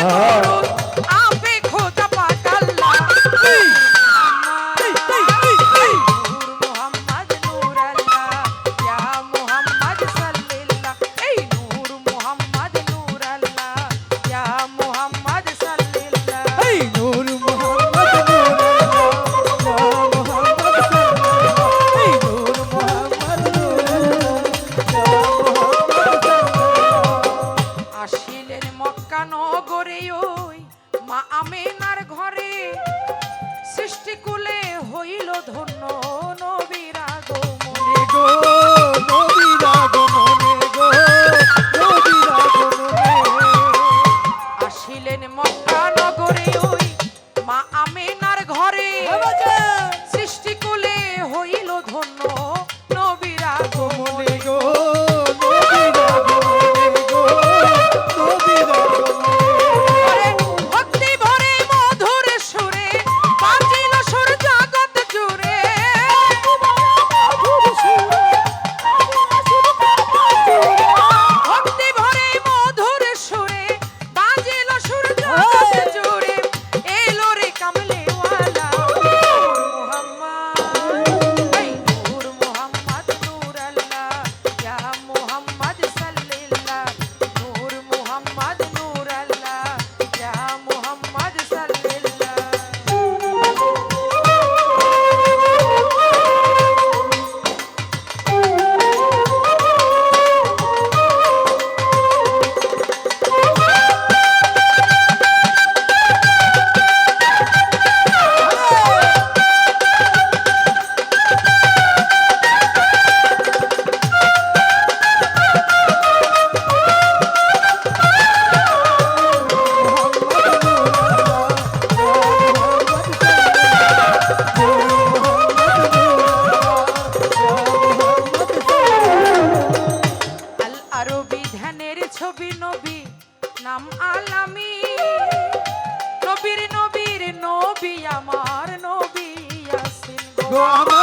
हाँ 来吧，家。গো গো আমার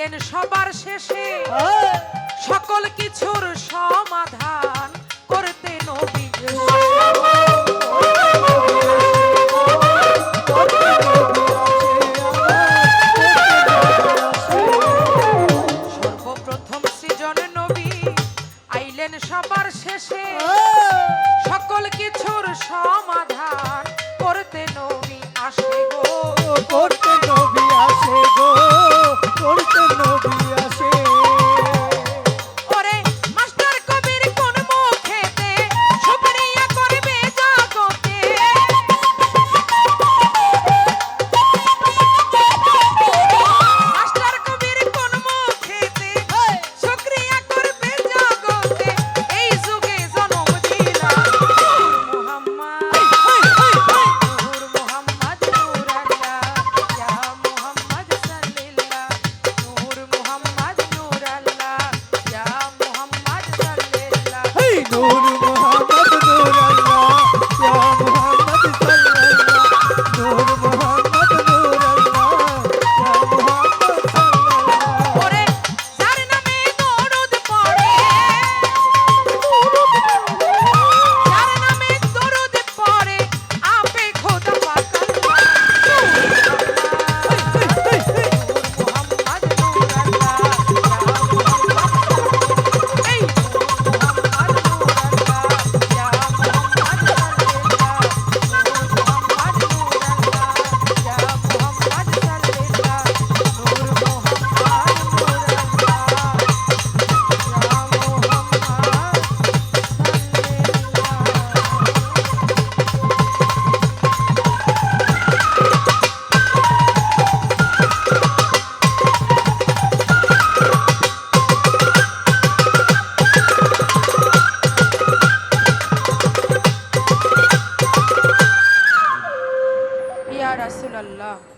দিলেন সবার শেষে। সকল কিছুর সমাধান করতে নবী সর্বপ্রথম সৃজন নবী আইলেন সবার শেষে। সকল কিছুর সমাধান করতে নবী আসে গো। করতে নবী আসে গো। করতে